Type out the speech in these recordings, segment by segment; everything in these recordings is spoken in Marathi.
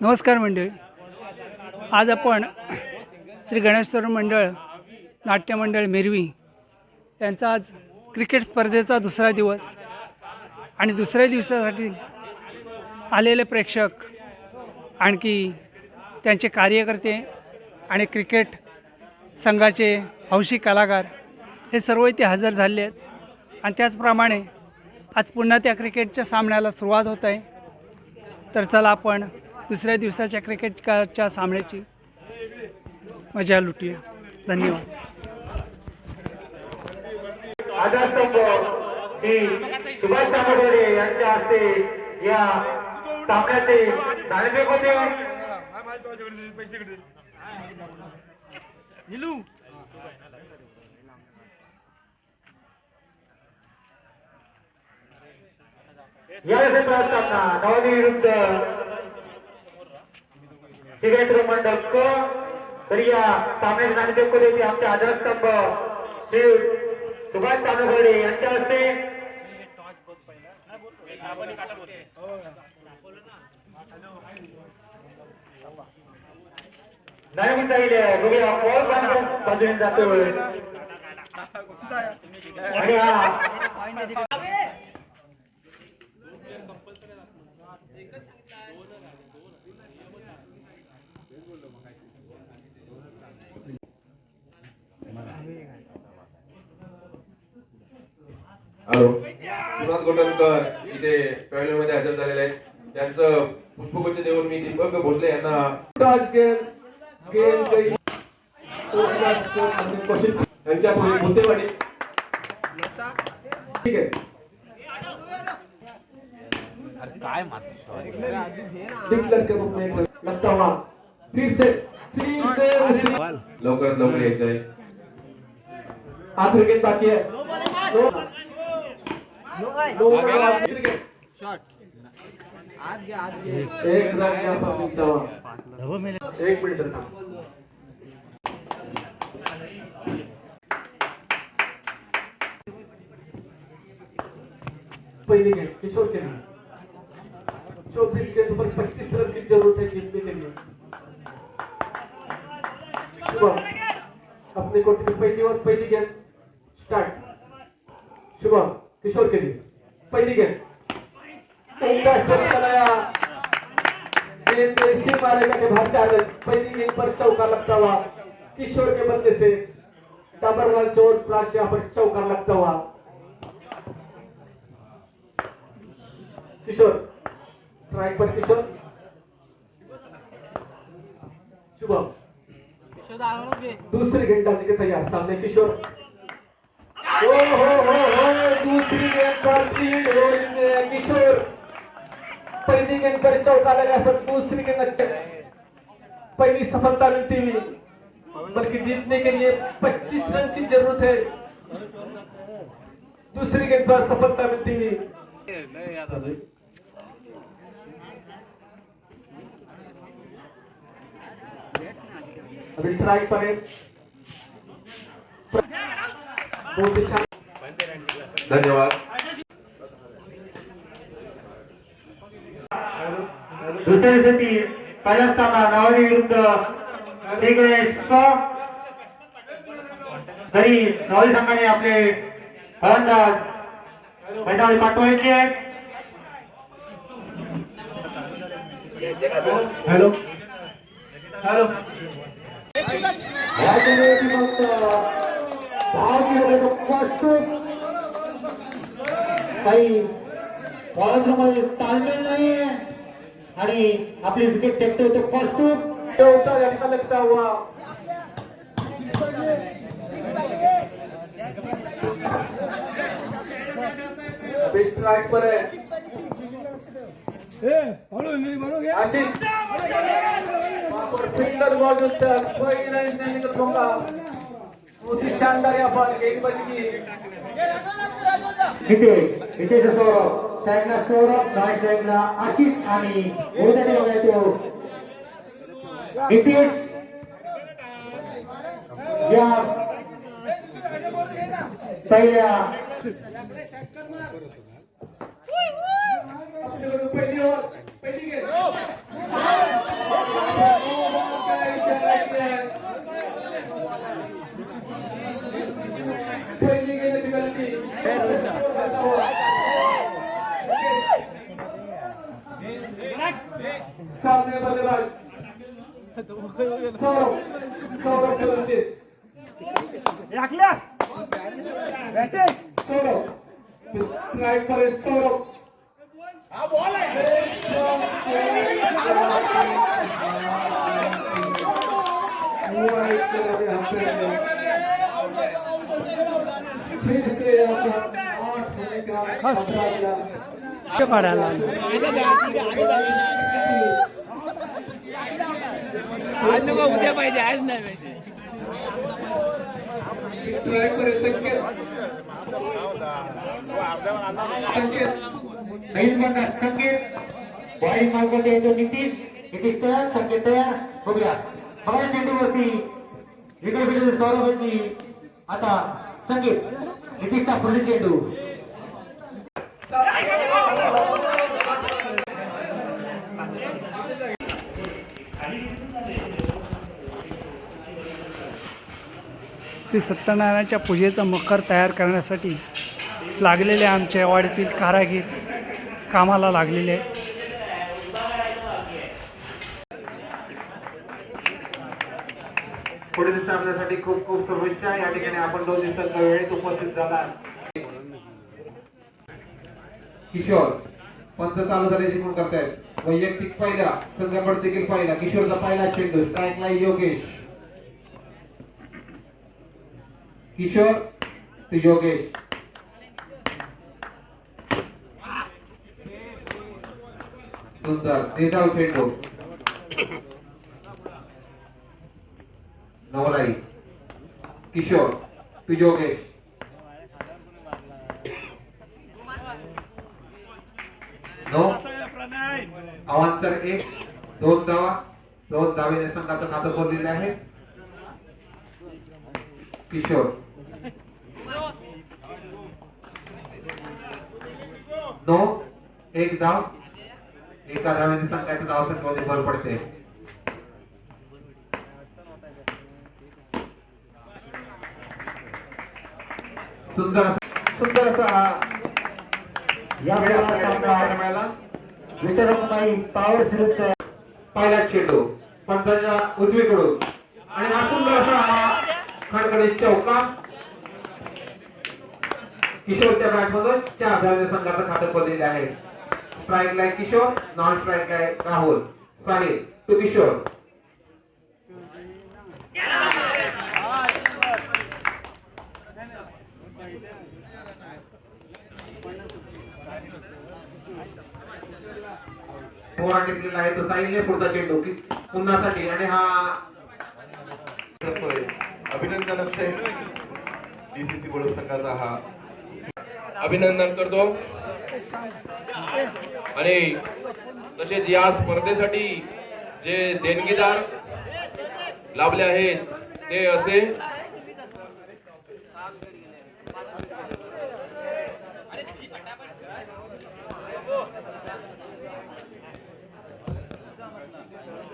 नमस्कार मंडळी. आज आपण श्री गणेश मंडळ नाट्यमंडळ मेरवी यांचा आज क्रिकेट स्पर्धेचा दुसरा दिवस आणि दुसऱ्या दिवसासाठी आलेले प्रेक्षक आणखी त्यांचे कार्यकर्ते आणि क्रिकेट संघाचे हौशी कलाकार हे सर्व इथे हजर झाले आहेत. आणि त्याचप्रमाणे आज पुन्हा त्या क्रिकेटच्या सामन्याला सुरुवात होत आहे. तर चला आपण दुसऱ्या दिवसाच्या क्रिकेटच्या सामन्याची मजा लुटूया. धन्यवाद. आधारस्तंभ सुभाष तांबडे यांच्या हस्ते या सामन्याचे नाणेफेक होते या सामना नवनी विरुद्ध शिवेंद्र मंडळ क तर या सामने नाणेफेक आमचे आधारस्तंभ श्री सुभाष तांबडे यांच्या हस्ते. नाही जाईल बघूया. बॉल बाजूने जातोय. आणि हा. हॅलो. श्रीनाथ गोटनकर इथे मध्ये हजर झालेले आहेत. त्यांचं पुष्पगुच्छ देऊन मी दीपक भोसले यांना यांच्या पुढे बुद्धेवाडी ठीक आहे. लवकरात लवकर यायचं आहे. विकेट बाकी है विकेट एक किशोर के लिए। चौबीस गेंद पर पच्चीस रन की ज़रूरत है जीतने के लिए। शुभम, अपने कोर्ट की पहली और पहली गेंद। स्टार्ट। शुभम। किशोर के लिए। पहली गेंद स्ट्रोक गेंद पे रिसीव मारेगा के बाहर जा पहली गेंद पर चौका लगता हुआ किशोर के बदले से चोर प्राश यहाँ पर चौका लगता हुआ। किशोर। ट्राइक पर किशोर। शुभम। दूसरी गेंद डालने के तैयार। सामने किशोर। दूसरी गेंद पर पहली सफलता मिलती हुई, बल्कि जीतने के लिए 25 रन की ज़रूरत है। दूसरी गेंद पर सफलता मिलती हुई। अभी ट्राई पर धन्यवाद. दिवशी पहिला सामना नावाडी विरुद्ध श्री गणेश क तरी नावाडी संघाने आपले फलंदाज मैदानावर पाठवायचे. आहे हॅलो. हॅलो. या चेंडूवरती फक्त दहा किलोमीटर वाजतो काही बॉलरमध्ये ताळमेळ नाहीये आणि आपली विकेट फेकते होते पॉझिटिव्ह होता यांना लगता हुआ। अभी स्ट्राइक पर है। आशीष। वहाँ पर फील्डर मौजूद था कोई नहीं नहीं निकल पाऊंगा। बहुत ही शानदार पर एक बज की इथे इथे सौरभ साईडला सौरभ राईट साईडला आशिष आणि उद्या बघाय तो नितीश या पहिल्या पहिली गेम सामने बल्लेबाज सौरभ सौरभ फलंदाज सौरभ स्ट्राइक करे सौरभ वाइड किनारे हमसे फिर से अपना आठ होने का खतरा मिला ते पाडायला आज नको उद्या पाहिजे आज नाही पाहिजे. संकेत. संकेत. नवीन येतो नितीश नितीश तयार संकेत तयार बघूया बघा चेंडूवरती विकेट विकेट सौरभची आता संकेत नितीशचा पुढील चेंडू. श्री सत्यनारायणाच्या पूजेचा मकर तयार करण्यासाठी लागलेले आमच्या वाडीतील कारागीर कामाला लागलेले आहेत. दिवस आपल्यासाठी खूप खूप शुभेच्छा. या ठिकाणी आपण दोन दिवसांच्या वेळेत उपस्थित झाला किशोर पंच चालू झाल्याची म्हणून करतायत. वैयक्तिक पहिला संघाकडे देखील पहिला. किशोरचा पहिला चेंडू स्ट्राईकला योगेश. किशोर ते योगेश. सुंदर नेताव चेंडू. नवलाई. किशोर तू योगेश. नऊ. अवांतर एक दोन धावा. दोन धावेने संघाचं नातं बोललेले आहे. किशोर नो एक धाव एका धावेने संघाच्या धाव संख्येमध्ये भर पडते. सुंदर सुंदर असा हा. या वेळेला सामना पाहायला मिळाला. वितरकमाई पॉवर विरुद्ध पहिला चेंडू पंचाच्या उजवीकडून. आणि हा सुंदर असा हा खडखडीत चौका. किशोरच्या बॅट मधून चार धावने संघाचं खातं पडलेले आहे. स्ट्राईक लाय किशोर नॉन स्ट्राईक लाय राहुल साहिल टू किशोर पोरा टिकलेला आहे तो साहिलने पुढचा चेंडू की पुन्हासाठी. आणि हा अभिनंदन अक्षय. डीसीसी बोलू संघाचा हा अभिनंदन करतो. आणि तसेच या स्पर्धेसाठी जे देणगीदार लाभले आहेत ते असे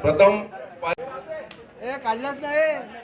प्रथम पा- नाही.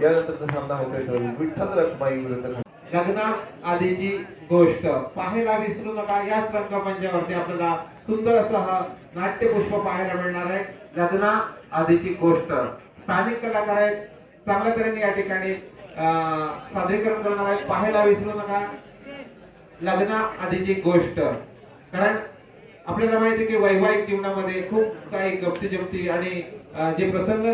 यानंतरचा सामना होतोय विठ्ठल रखमाई विरुद्ध लग्ना आधीची गोष्ट. पाहायला विसरू नका याच रंगमंचावरती आपल्याला सुंदर असं हा नाट्यपुष्प पाहायला मिळणार आहे. लग्ना आधीची गोष्ट. स्थानिक कलाकार आहेत चांगल्या तऱ्हेने या ठिकाणी सादरीकरण करणार आहेत. पाहायला विसरू नका. लग्ना आधीची गोष्ट. कारण आपल्याला माहिती की वैवाहिक जीवनामध्ये खूप काही गमती जमती आणि जे प्रसंग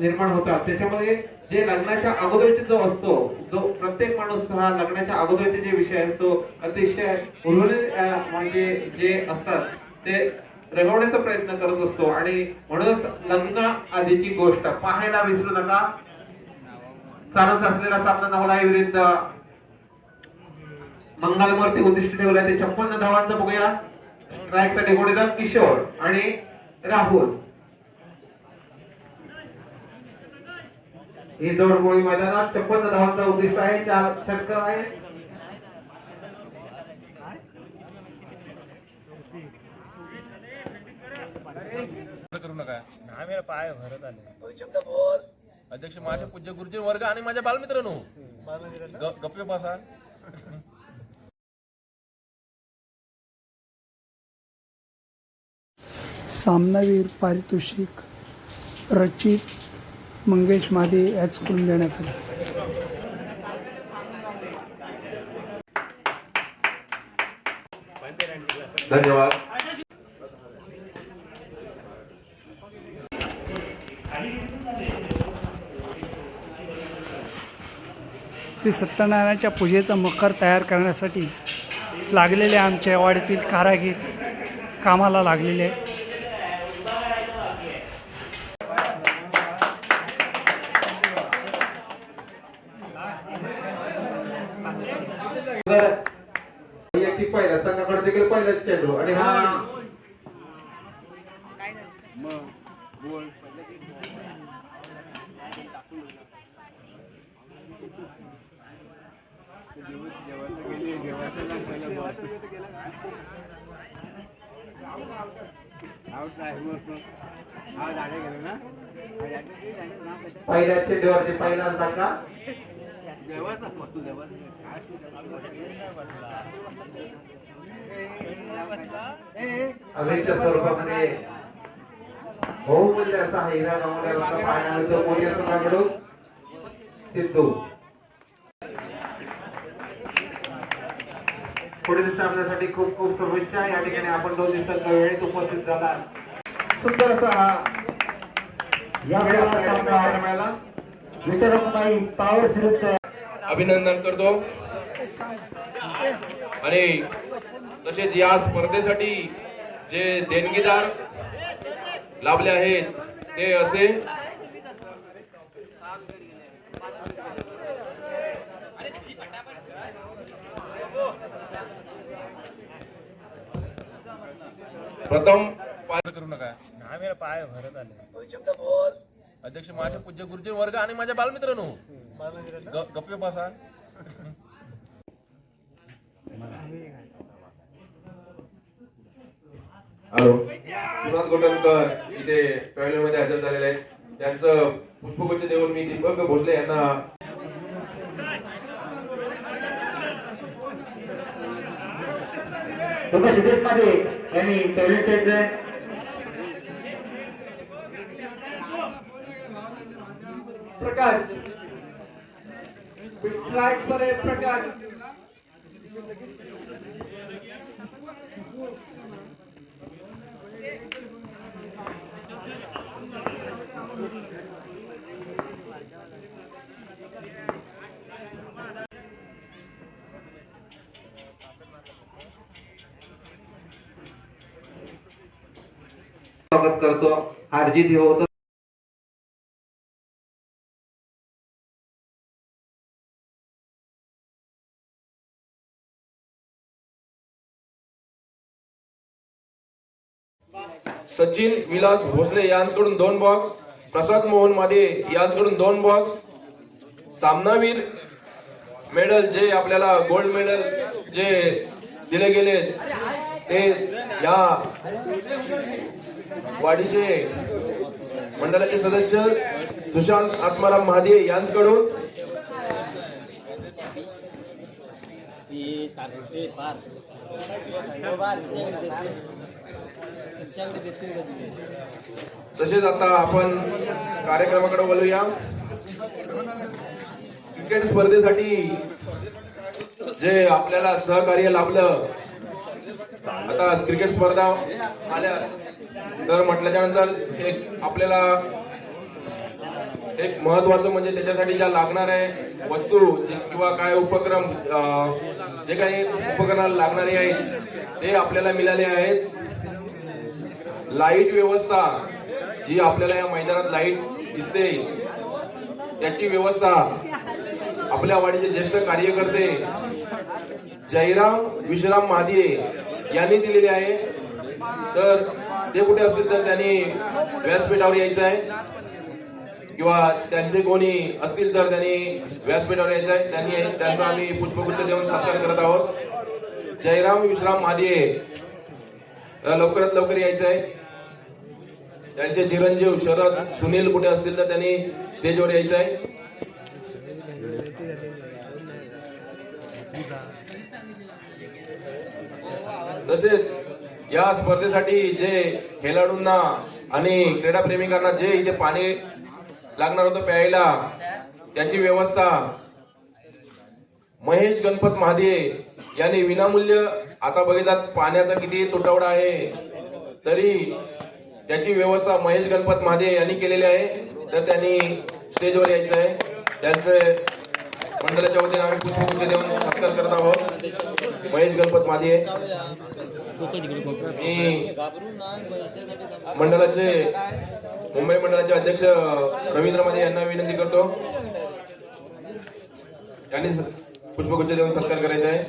निर्माण होतात त्याच्यामध्ये जे लग्नाच्या अगोदरचे जो असतो जो प्रत्येक माणूस हा लग्नाच्या अगोदरचे जे विषय असतो अतिशय उर्वरित म्हणजे जे असतात ते रंगवण्याचा प्रयत्न करत असतो. आणि म्हणूनच लग्न आधीची गोष्ट पाहायला विसरू नका. चालत असलेला सामना नवलाई विरुद्ध. मंगलमूर्ती उद्दिष्ट ठेवलाय ते छप्पन्न धावांचं बघूया. स्ट्राईकसाठी गोळीदार किशोर आणि राहुल. ही जोड गोळी मैदानात छप्पन्न धावांचा उद्दिष्ट आहे चार षटकर आहे. करू नका आम्ही पाय भरत आले अध्यक्ष माझे पूज्य गुरुजी वर्ग आणि माझ्या बालमित्रांनो. गप्पे बसा. सामनावीर पारितोषिक रचित मंगेश मादे याचकडून देण्यात आलं. धन्यवाद. श्री सत्यनारायणाच्या पूजेचा मकर तयार करण्यासाठी लागलेले आमच्या वाडीतील कारागीर कामाला लागलेले आहेत तर वैयक्तिक पहिला संघाकडे देखील पहिलाच चेंडू आणि हा पहिल्या चेंडूवरती पहिला धक्का अभिनच्या स्वरूपामध्ये बहुमूल्य असा हिरा गमावलेला सिद्धू. पुढील सामन्यासाठी खूप खूप शुभेच्छा. या ठिकाणी आपण दोन दिवसांच्या वेळेत उपस्थित झाला सुंदर असा हा या पावर विरुद्ध अभिनंदन करतो. आणि तसेच या स्पर्धेसाठी जे देणगीदार लाभले आहेत ते असे प्रथम पाय करू नका. आम्ही पाय भरत आले. अध्यक्ष माझे पूज्य गुरुजी वर्ग आणि माझ्या बालमित्रांनो. ग- गप्पे बसा. हॅलो. सुनाथ गोटनकर इथे पॅव्हलियनमध्ये हजर झालेले आहेत. त्यांचं पुष्पगुच्छ देऊन मी दीपक भोसले यांना तुम्ही आणि मध्ये यांनी टॅलेंट प्रकाश स्ट्राईक प्रकाश. स्वागत करतो. हारजीत हे सचिन विलास भोसले यांकडून दोन बॉक्स प्रसाद मोहन मादे यांकडून दोन बॉक्स सामनावीर मेडल जे आपल्याला गोल्ड मेडल जे दिले गेले ते या वाडीचे मंडळाचे सदस्य सुशांत आत्माराम महादे यांच्याकडून तसेच आता आपण कार्यक्रमाकडे बोलूया क्रिकेट स्पर्धेसाठी जे आपल्याला सहकार्य लाभलं आता क्रिकेट स्पर्धा आल्या तर म्हटल्याच्या नंतर एक आपल्याला एक महत्वाचं म्हणजे त्याच्यासाठी ज्या लागणाऱ्या वस्तू किंवा काय उपक्रम जे काही उपकरणाला लागणारे आहेत ते आपल्याला मिळाले आहेत. लाइट व्यवस्था जी आपल्याला या मैदानात लाइट दिसते त्याची व्यवस्था आपल्या वाडीचे ज्येष्ठ कार्यकर्ते जयराम विश्राम महादिये यांनी दिलेले आहे. तर ते कुठे असतील तर त्यांनी व्यासपीठावर यायचं आहे. किंवा त्यांचे कोणी असतील तर त्यांनी व्यासपीठावर यायचं आहे. त्यांनी त्यांचा आम्ही पुष्पगुच्छ देऊन सत्कार करत आहोत. जयराम विश्राम महादिये लवकरात लवकर यायचं आहे. त्यांचे चिरंजीव शरद सुनील कुठे असतील तर त्यांनी स्टेजवर यायचं आहे. तसेच या स्पर्धेसाठी जे खेळाडूंना आणि क्रीडाप्रेमिकांना जे इथे पाणी लागणार होतं प्यायला त्याची व्यवस्था महेश गणपत महादे यांनी विनामूल्य आता बघितलात पाण्याचा किती तुटवडा आहे तरी त्याची व्यवस्था महेश गणपत महादे यांनी केलेली आहे. तर त्यांनी स्टेजवर यायचं आहे त्यांचं मंडळाच्या वतीने आम्ही पुष्पगुच्छ देऊन सत्कार करत आहोत. महेश गणपत महादे मी मंडळाचे मुंबई मंडळाचे अध्यक्ष रवींद्रमध्ये यांना विनंती करतो. त्यांनी पुष्पगुच्छ देऊन सत्कार करायचा आहे.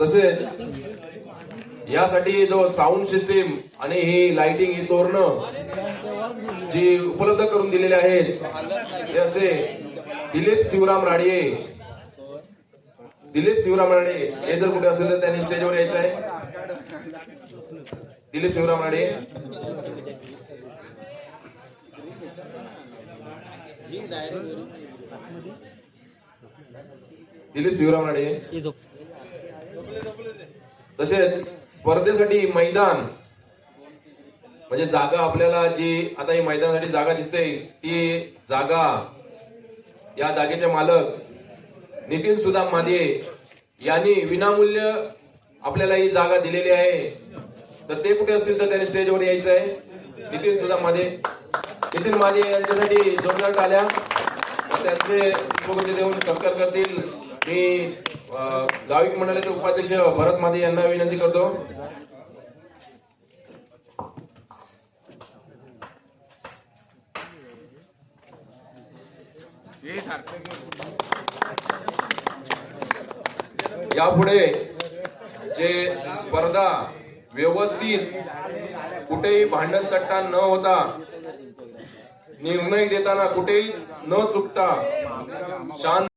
तसेच यासाठी जो साऊंड सिस्टीम आणि ही लाइटिंग ही तोरणं जी उपलब्ध करून दिलेली आहेत ते असे दिलीप शिवराम राडे दिलीप शिवराम राडे हे जर कुठे असेल तर त्यांनी स्टेजवर यायचं आहे. दिलीप शिवराम राडे दिलीप शिवराम राडे तसेच स्पर्धेसाठी मैदान म्हणजे जागा आपल्याला जी आता ही मैदानासाठी जागा दिसते ती जागा या जागेचे मालक नितीन सुदाम मादे यांनी विनामूल्य आपल्याला ही जागा दिलेली आहे. तर ते कुठे असतील तर त्यांनी स्टेजवर यायचं आहे. नितीन सुदाम मादे नितीन मादे यांच्यासाठी जोरदार टाळ्या त्यांचे देऊन सत्कार करतील. मी गाविक मंडळाचे उपाध्यक्ष भरत मादे यांना विनंती करतो. यापुढे जे स्पर्धा व्यवस्थित कुठेही भांडण तट्टा न होता निर्णय देताना कुठेही न चुकता शांत